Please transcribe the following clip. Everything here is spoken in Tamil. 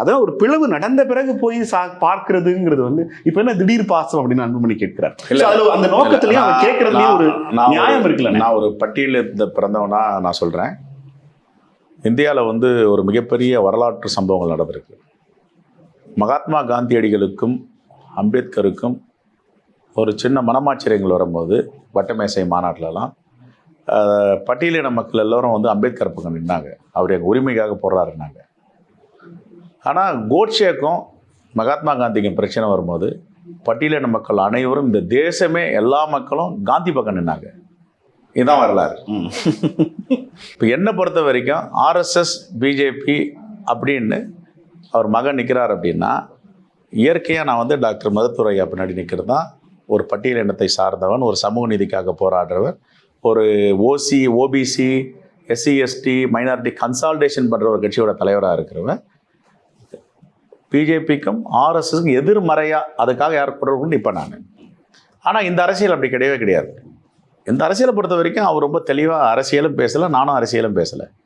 அதான் ஒரு பிளவு நடந்த பிறகு போய் சா பார்க்கிறதுங்கிறது வந்து இப்ப என்ன திடீர் பாசம் அப்படின்னு அன்புமணி கேட்கிறார். அந்த நோக்கத்திலயும் அவர் கேட்கறதுலயும் ஒரு நான் நியாயம் இருக்குல்ல. நான் ஒரு பட்டியலில் இருந்த பிறந்தவனா நான் சொல்கிறேன் இந்தியாவில் வந்து ஒரு மிகப்பெரிய வரலாற்று சம்பவங்கள் நடந்திருக்கு. மகாத்மா காந்தியடிகளுக்கும் அம்பேத்கருக்கும் ஒரு சின்ன மனமாச்சரியங்கள் வரும்போது வட்டமேசை மாநாட்டிலலாம் பட்டியலின மக்கள் எல்லோரும் வந்து அம்பேத்கர் பக்கம் நின்னாங்க. அவர் எங்கள் உரிமைக்காக போராடினாங்க. ஆனால் கோட்சேக்கும் மகாத்மா காந்திக்கும் பிரச்சனை வரும்போது பட்டியலின மக்கள் அனைவரும் இந்த தேசமே எல்லா மக்களும் காந்தி பக்கம் நின்னாங்க. இதுதான் வரலாறு. இப்போ என்னை பொறுத்த வரைக்கும் ஆர்எஸ்எஸ் பிஜேபி அப்படின்னு அவர் மகன் நிற்கிறார் அப்படின்னா இயற்கையாக நான் வந்து டாக்டர் மருத்துவரையா பின்னாடி நிற்கிறது தான். ஒரு பட்டியல் இனத்தை சார்ந்தவன் ஒரு சமூக நீதிக்காக போராடுறவர் ஒரு OC OBC SC ST minority consultation பண்ணுற ஒரு கட்சியோட தலைவராக இருக்கிறவன். பிஜேபிக்கும் ஆர்எஸ்எஸ்க்கும் எதிர்மறையாக அதுக்காக யார் குரல் நான். ஆனால் இந்த அரசியல் அப்படி கிடையவே கிடையாது. இந்த அரசியலை பொறுத்த வரைக்கும் அவர் ரொம்ப தெளிவாக அரசியலும் பேசலை நானும் அரசியலும் பேசலை.